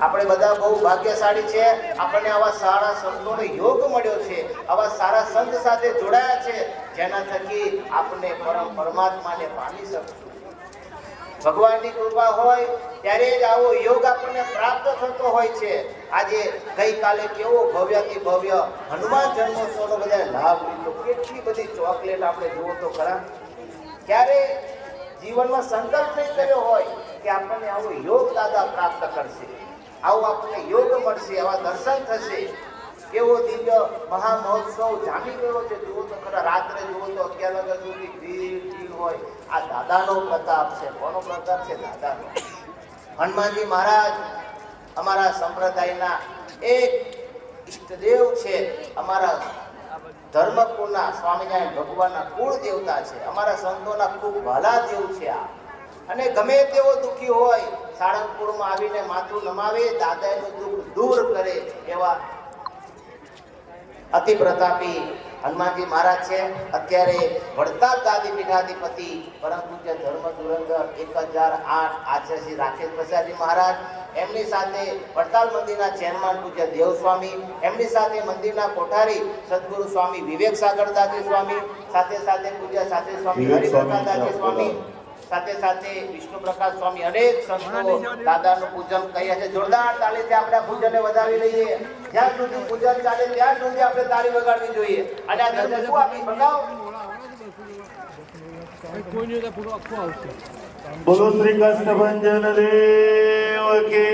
આપણે બધા બહુ ભાગ્યશાળી છે. આપણને આવા સારા સંતોનો યોગ મળ્યો છે. આવા સારા સંત સાથે જોડાયા છે. જેના થકી આપણે પરમ પરમાત્માને પામી શકશું. ભગવાનની કૃપા હોય ત્યારે જ આવો યોગ આપણને પ્રાપ્ત થતો હોય છે. આજે ગઈકાલે કેવો ભવ્યથી ભવ્ય હનુમાન જન્મોત્સવનો બધા લાભ લીધો. કેટલી બધી ચોકલેટ આપણે જુઓ તો ખરા. ક્યારે જીવનમાં સંકલ્પ નહીં કર્યો હોય કે આપણને આવો યોગ દાદા પ્રાપ્ત કરશે. આવો આપણને યોગ મળશે, આવા દર્શન થશે. કેવો દિવ્ય મહા મહોત્સવ જામી ગયો છે. જુઓ તો ખરા રાત્રે જુઓ તો અગિયાર વાગ્યા સુધી ભીડ ભીડ હોય. આ દાદાનો પ્રતાપ છે. કોનો પ્રતાપ છે? દાદાનો. હનુમાનજી મહારાજ, અમારા સંપ્રદાયના એક ઈષ્ટદેવ છે. અમારા ધર્મકુળના સ્વામિનારાયણ ભગવાનના કુળ દેવતા છે. અમારા સંતોના ખૂબ ભલા દેવ છે આ. અને ગમે તેવો દુઃખી હોય સાળંગપુરમાં આવીને માથું નમાવે દાદા નું દુઃખ દૂર કરે એવા અતિ પ્રતાપી હનુમાનજી મહારાજ છે. અત્યારે વડતાલ દાદી પીઠાધિપતિ પરમ પૂજ્ય ધર્મ ધુરંધર એક હજાર આઠ આચાર્ય શ્રી રાકેશ પ્રસાદજી મહારાજ એમની સાથે વડતાલ મંદિરના ચેરમેન પૂજ્ય દેવ સ્વામી એમની સાથે મંદિરના કોઠારી સદગુરુ સ્વામી વિવેક સાગરદાસજી સ્વામી સાથે સાથે પૂજ્ય સાથે સ્વામી સ્વામી સ્વામી સાથે સાથે વિષ્ણુ પ્રકાશ સ્વામી અનેક સંતો દાદાનું પૂજન કહીએ છે જોરદાર તાળીથી આપણે આ પૂજનને વધાવી લઈએ. જ્યાં સુધી પૂજન ચાલે ત્યાં સુધી આપણે તાળી વગાડવી જોઈએ. અને આ ધજા શું આપી? બતાવો બોલો શ્રી કૃષ્ણ ભંજન દેવ કી